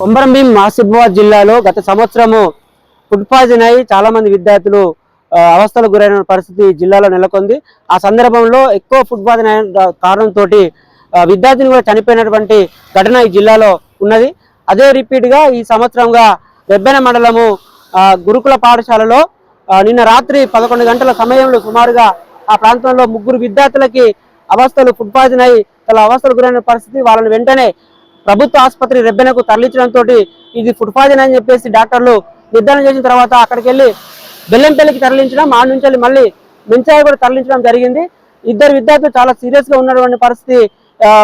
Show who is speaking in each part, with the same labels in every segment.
Speaker 1: కొమరంభీం ఆసిఫాబాద్ జిల్లాలో గత సంవత్సరము ఫుడ్ పాయిజన్ అయి చాలామంది విద్యార్థులు అవస్థలు అవస్థలకు గురైన పరిస్థితి జిల్లాలో నెలకొంది. ఆ సందర్భంలో ఎక్కువ ఫుడ్ పాయిజన్ అయిన కారణంతో విద్యార్థిని కూడా చనిపోయినటువంటి ఘటన ఈ జిల్లాలో ఉన్నది. అదే రిపీట్గా ఈ సంవత్సరంగా రెబ్బెన మండలము గురుకుల పాఠశాలలో నిన్న రాత్రి పదకొండు గంటల సమయంలో సుమారుగా ఆ ప్రాంతంలో ముగ్గురు విద్యార్థులకి అవస్థలు ఫుడ్ పాయిజన్ అయి చాలా అవస్థలు గురైన పరిస్థితి. వాళ్ళని వెంటనే ప్రభుత్వ ఆసుపత్రి రెబ్బెనకు తరలించడంతో ఇది ఫుడ్ పాయిజన్ అని చెప్పేసి డాక్టర్లు నిర్ధారణ చేసిన తర్వాత అక్కడికి వెళ్ళి బెల్లంపల్లికి తరలించడం ఆ నుంచి వెళ్ళి మళ్ళీ మెంచాయ కూడా తరలించడం జరిగింది. ఇద్దరు విద్యార్థులు చాలా సీరియస్గా ఉన్నటువంటి పరిస్థితి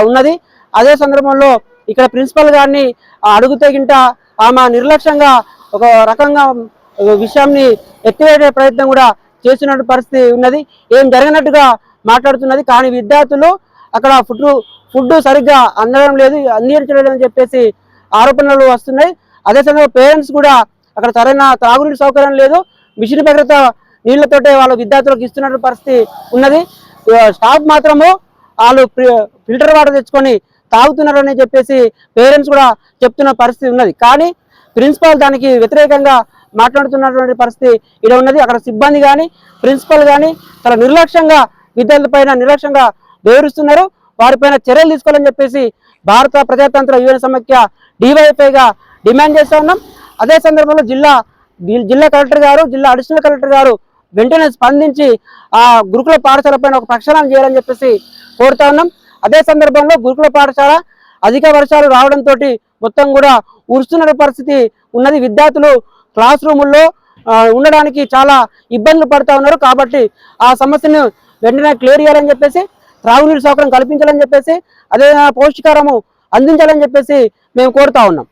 Speaker 1: ఉన్నది. అదే సందర్భంలో ఇక్కడ ప్రిన్సిపల్ గారిని అడుగుతే గింట ఆమె నిర్లక్ష్యంగా ఒక రకంగా విషయాన్ని ఎత్తివేసే ప్రయత్నం కూడా చేస్తున్న పరిస్థితి ఉన్నది. ఏం జరిగినట్టుగా మాట్లాడుతున్నది. కానీ విద్యార్థులు అక్కడ ఫుడ్ ఫుడ్ సరిగ్గా అందడం లేదు అందించడం అని చెప్పేసి ఆరోపణలు వస్తున్నాయి. అదే సమయంలో పేరెంట్స్ కూడా అక్కడ సరైన త్రాగునీటి సౌకర్యం లేదు. మిషన్ భద్రత నీళ్ళతోటే వాళ్ళ విద్యార్థులకు ఇస్తున్న పరిస్థితి ఉన్నది. స్టాఫ్ మాత్రము వాళ్ళు ఫిల్టర్ వాటర్ తెచ్చుకొని తాగుతున్నారని చెప్పేసి పేరెంట్స్ కూడా చెప్తున్న పరిస్థితి ఉన్నది. కానీ ప్రిన్సిపాల్ దానికి వ్యతిరేకంగా మాట్లాడుతున్నటువంటి పరిస్థితి ఇక్కడ ఉన్నది. అక్కడ సిబ్బంది కానీ ప్రిన్సిపల్ కానీ చాలా నిర్లక్ష్యంగా విద్యార్థుల పైన నిర్లక్ష్యంగా వివరిస్తున్నారు వారిపైన చర్యలు తీసుకోవాలని చెప్పేసి భారత ప్రజాతంత్ర యువన సమైక్య డివైఎఫ్ఐగా డిమాండ్ చేస్తూ ఉన్నాం. అదే సందర్భంలో జిల్లా జిల్లా కలెక్టర్ గారు జిల్లా అడిషనల్ కలెక్టర్ గారు వెంటనే స్పందించి ఆ గురుకుల పాఠశాల పైన ఒక ప్రక్షాళన చేయాలని చెప్పేసి కోరుతా ఉన్నాం. అదే సందర్భంలో గురుకుల పాఠశాల అధిక వర్షాలు రావడంతో మొత్తం కూడా ఉరుస్తున్న పరిస్థితి ఉన్నది. విద్యార్థులు క్లాస్ రూముల్లో ఉండడానికి చాలా ఇబ్బందులు పడుతూ ఉన్నారు. కాబట్టి ఆ సమస్యను వెంటనే క్లియర్ చేయాలని చెప్పేసి త్రాగునీరు సౌకర్యం కల్పించాలని చెప్పేసి అదే పౌష్టికారము అందించాలని చెప్పేసి మేము కోరుతా ఉన్నాం.